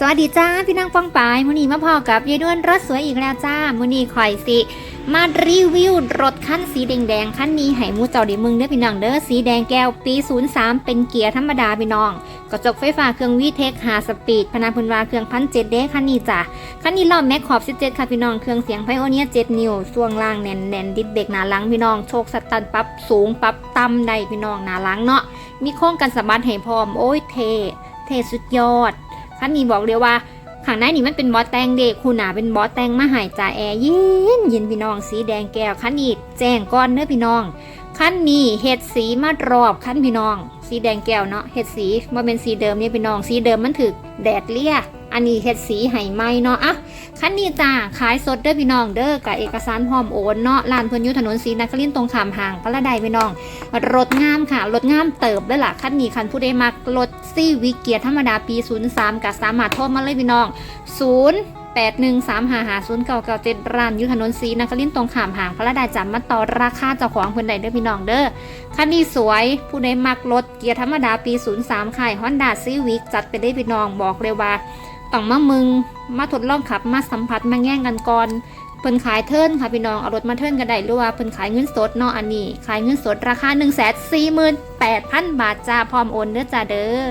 สวัสดีจ้าพี่นางป้องปายมื้อนี้มาพอกับยายด้วนรถสวยอีกแล้วจ้ามื้อนี้ข่อยสิ มารีวิวรถคันสีแดงๆคันนี้ให้หมูเจ้าดิมึงเด้อพี่น้องเด้อสีแดงแก้วปี 03 เป็นเกียร์ธรรมดาพี่น้องกระจกไฟฟ้าเครื่องวีเทค5สปีดพนาพุนวาเครื่องพันเจ็ดเด้คันนี้จ้ะคันนี้ล้อแม็กขอบ 17 ค่ะพี่น้องเครื่องเสียงไพโอเนีย7นิ้วช่วงล่างแน่นๆดิดเบรกหนาหลังพี่น้องโชคสตันปรับสูงปรับต่ำได้พี่น้องหนาหลังเนาะมีโค้งกันสะบัดให้พร้อมโอ้ยเทเทสุดยอด คันนี้บอกเลยว่าข้างในนี่มันเป็นบอสแตงเด็กคูหนาเป็นบอสแตงมาหายจ่าแอร์เย็นเย็นพี่น้องสีแดงแก้วคันนี้แจ้งก้อนเนื้อพี่น้องคันนี้เห็ดสีมารอบคันพี่น้อง สีแดงแก้วเนาะเห็ดสีมาเป็นสีเดิมเนี่ยพี่น้องสีเดิมมันถึกแดดเลี่ย อันนี้เห็ดสีไห้ไหมเนาะอะคันนี้จ้าขายสดเด้อพี่น้องเด้อกับเอกสารพร้อมโอนเนาะลานเพนยุถนนศรีนครินตรงขามห่างพระใดพี่น้องรถงามค่ะรถงามเติบเลยล่ะคันนี้คันผู้ใดมักรถซีวิกเกียรธรรมดาปี03กับสามารถโทรมาเลยพี่น้อง 0 8 1 3 5 5 0 9 9 7ร้านยุทธนนทรีนครินทร์ตรงขามห่างพระดาจำมาต่อราคาเจ้าของเพิ่นใดเด้อพี่น้องเด้อคันนี้สวยผู้ใดมักรถเกียร์ธรรมดาปี 03ค่ายฮอนด้าซีวิกจัดไปได้พี่น้องบอกเลยว่า ต้องมามึง มาทดลองขับ มาสัมผัส มาแย่งกันก่อนเพิ่นขายเทิร์นค่ะพี่น้อง เอารถมาเทิร์นกันได้หรือว่าเพิ่นขายเงินสดเนาะอันนี้ ขายเงินสดราคา1 4 8 0 0 0 บาทจ้าพร้อมโอนเด้อจ้าเด้อ